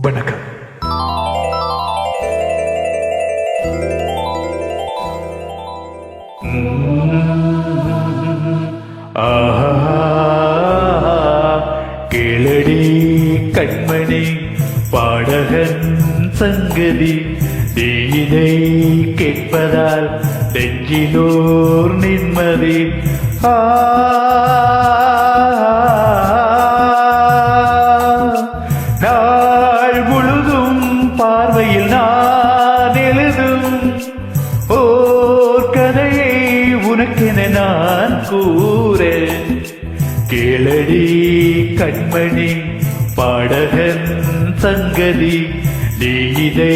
வணக்கம். கேளடி கண்மணி பாடகன் சங்கதி தீயினை கேட்பதால் நெஞ்சினோர் நிம்மதி. ஆ கண்மணி பாடகன் சங்கதி நீ இதை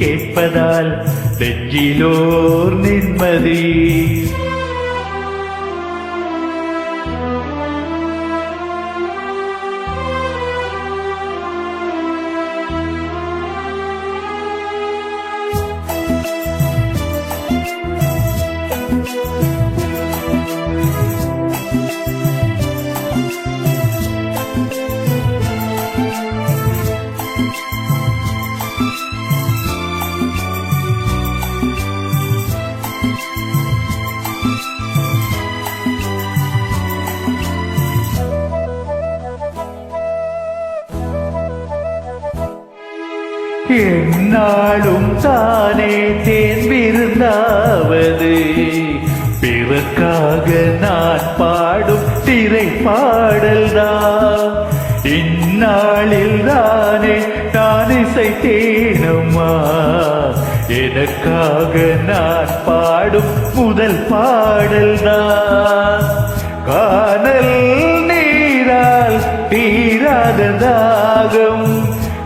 கேட்பதால் நெஞ்சிலோர் நிம்மதி. என்னாலும் தானே தேன் விருந்தாவது பிறக்காக நான் பாடும் திரை பாடல்தான் இந்நாளில் தானே நான் இசை தேனம்மா எனக்காக நான் பாடும் முதல் பாடல்தான். காணல் நீரால் தீராததாகும் தாகம்.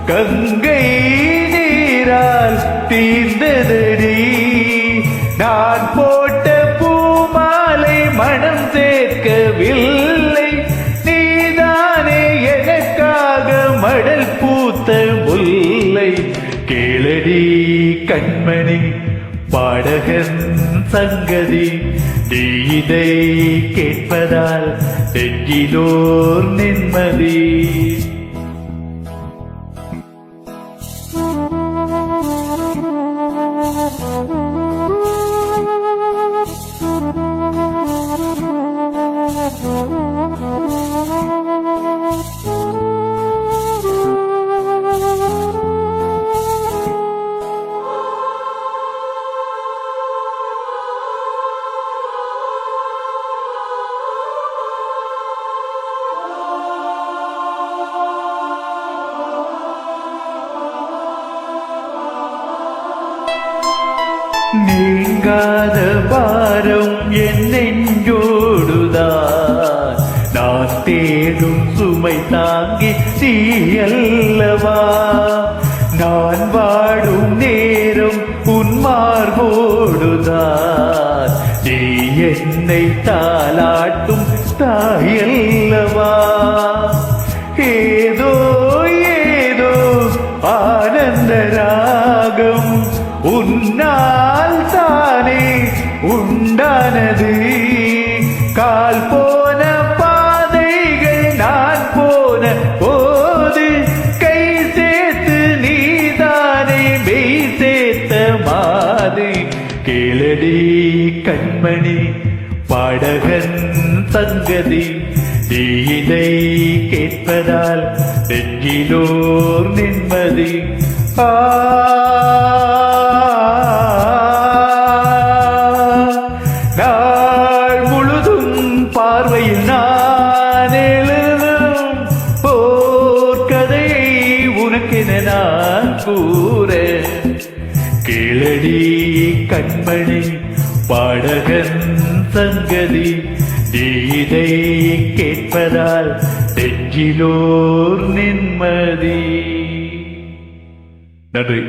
கங்கை நீரால் தீர்ந்ததடி. நான் போட்ட பூமாலை மனம் சேர்க்கவில்லை. நீதானே எனக்காக மடல் பூத்த முல்லை. கேளடி கண்மணி பாடகன் சங்கதி நீ இதை கேட்பதால் நெஞ்சிலோர் நிம்மதி. நீங்காத பாரம் என்னெஞ்சோடுதான் நான் தேடும் சுமை தாங்கி நீ நான் வாடும் நேரம் உன்மார்போடுதான் நீ என்னை தாளாட்டும் தாயல்லவா? ஏதோ ஏதோ ஆனந்த ராகம் உன்னா உண்டானது. கால் போன பாதைகள் நான் போன போது கை சேர்த்து நீதானே மெய் சேர்த்த மாது கேளடி கண்மணி பாடகன் சங்கதி நீ இதை கேட்பதால் நெஞ்சிலோர் நிம்மதி. ஆ கூற கேளடி கண்மணி பாடகன் சங்கதி நீ இதை கேட்பதால் நெஞ்சிலோர் நிம்மதி. நன்றி.